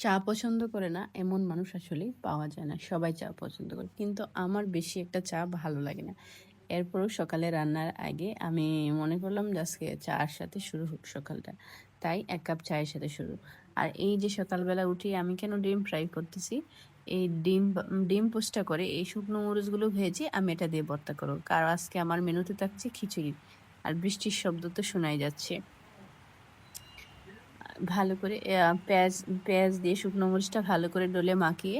চা পছন্দ করে না, এমন মানুষ আসলে পাওয়া যায় না। সবাই চা পছন্দ করে, কিন্তু আমার বেশি একটা চা ভালো লাগে না। এরপরও সকালে রান্নার আগে আমি মনে করলাম আজকে চার সাথে শুরু হোক সকালটা। তাই এক কাপ চায়ের সাথে শুরু। আর এই যে সকালবেলা উঠে আমি কেন ডিম ফ্রাই করতেছি? এই ডিম ডিম পোস্টটা করে এই শুকনো মরিচগুলো ভেজে আমি এটা দিয়ে ভর্তা করো কারণ আজকে আমার মেনুতে থাকছে খিচুড়ি। আর বৃষ্টির শব্দ তো শোনাই যাচ্ছে। ভালো করে পেঁয়াজ পেঁয়াজ দিয়ে শুকনো মরিচটা ভালো করে ডলে মাখিয়ে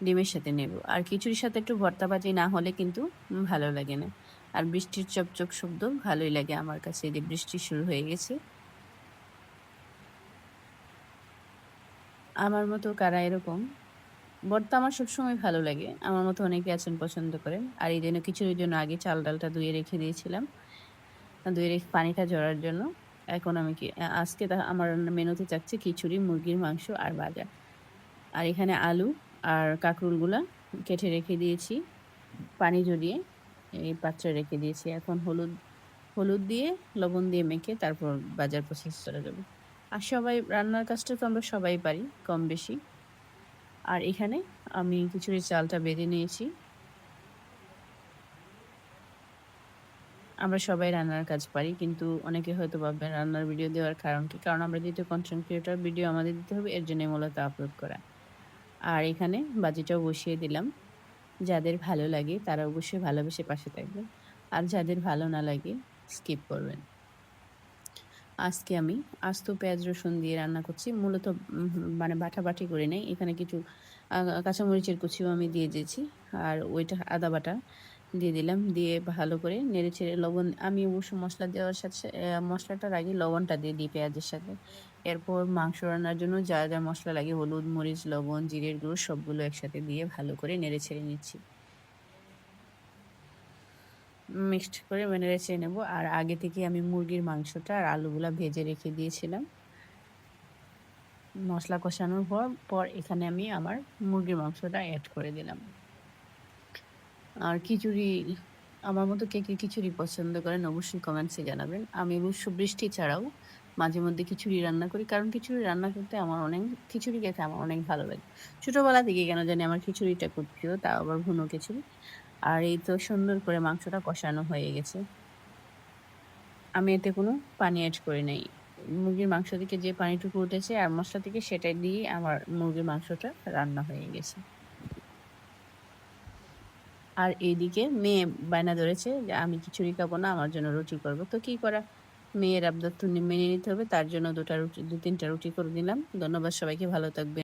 ডিমের সাথে নেব। আর খিচুড়ির সাথে একটু ভর্তা ভাজি না হলে কিন্তু ভালো লাগে না। আর বৃষ্টির চপচপ শব্দ ভালোই লাগে আমার কাছে। যে বৃষ্টি শুরু হয়ে গেছে। আমার মতো কারা এরকম? ভর্তা আমার সবসময় ভালো লাগে। আমার মতো অনেকে আছেন পছন্দ করেন। আর এই জন্য খিচুড়ির জন্য আগে চাল ডালটা ধুয়ে রেখে দিয়েছিলাম। ধুয়ে রেখে পানিটা ঝরার জন্য। এখন আমি কি আজকে আমার মেনুতে চাচ্ছি খিচুড়ি, মুরগির মাংস আর ভাজা আর এখানে আলু আর কাঁকরুলগুলা কেটে রেখে দিয়েছি, পানি জড়িয়ে এই পাত্রে রেখে দিয়েছি। এখন হলুদ হলুদ দিয়ে, লবণ দিয়ে মেখে তারপর বাজার প্রসেস চলে যাবে। আর সবাই, রান্নার কাজটা তো আমরা সবাই পারি, কম বেশি। আর এখানে আমি খিচুড়ির চালটা বেঁধে নিয়েছি। আমরা সবাই রান্নার কাজ পারি, কিন্তু অনেকে হয়তো ভাববেন রান্নার ভিডিও দেওয়ার কারণ কি কারণ আমরা যেহেতু কন্টেন্ট ক্রিয়েটর ভিডিও আমাদের দিতে হবে, এর জন্যই মূলত আপলোড করা। আর এখানে বাজিটাও বসিয়ে দিলাম। যাদের ভালো লাগে, তারা অবশ্যই ভালোবেসে পাশে থাকবেন। আর যাদের ভালো না লাগে স্কিপ করবেন। আজকে আমি আস্ত পেঁয়াজ রসুন দিয়ে রান্না করছি। মূলত মানে বাটাবাটি করে নেই। এখানে কিছু কাঁচামরিচের কুচিও আমি দিয়ে দিয়েছি। আর ওইটা আদা বাটা দিয়ে দিলাম, দিয়ে ভালো করে নেড়ে ছেড়ে লবণ, আমি অবশ্য মশলা দেওয়ার সাথে মশলাটার আগে লবণটা দিয়ে দিই পেঁয়াজের সাথে। এরপর মাংস রান্নার জন্য যা যা মশলা লাগে, হলুদ, মরিচ, লবণ, জিরের গুঁড়ো, সবগুলো একসাথে দিয়ে ভালো করে নেড়ে ছেড়ে নিচ্ছি। মিক্সড করে নেড়ে ছেড়ে নেব। আর আগে থেকে আমি মুরগির মাংসটা আর আলুগুলা ভেজে রেখে দিয়েছিলাম। মশলা কষানোর পর পর এখানে আমি আমার মুরগির মাংসটা অ্যাড করে দিলাম। আর খিচুড়ি, আমার মতো কে কে খিচুড়ি পছন্দ করেন অবশ্যই কমেন্টসে জানাবেন। আমি অবশ্য বৃষ্টি ছাড়াও মাঝে মধ্যে খিচুড়ি রান্না করি, কারণ খিচুড়ি রান্না করতে আমার অনেক, খিচুড়ি খেতে আমার অনেক ভালো লাগে। ছোটোবেলা থেকে কেন জানি আমার খিচুড়িটা খুব প্রিয়, তাও আবার ভুনো খিচুড়ি। আর এই তো সুন্দর করে মাংসটা কষানো হয়ে গেছে। আমি এতে কোনো পানি অ্যাড করি নাই। মুরগির মাংস থেকে যে পানিটুকু উঠেছে আর মশলা থেকে সেটাই দিয়ে আমার মুরগির মাংসটা রান্না হয়ে গেছে। আর এইদিকে মেয়ে বায়না ধরেছে যে, আমি খিচুড়ি খাব না, আমার জন্য রুটি করব। তো কী করা? মেয়ের আবদার তো মেনে নিতে হবে, তার জন্য দুটা রুটি দু তিনটা রুটি করে দিলাম। ধন্যবাদ সবাইকে, ভালো থাকবে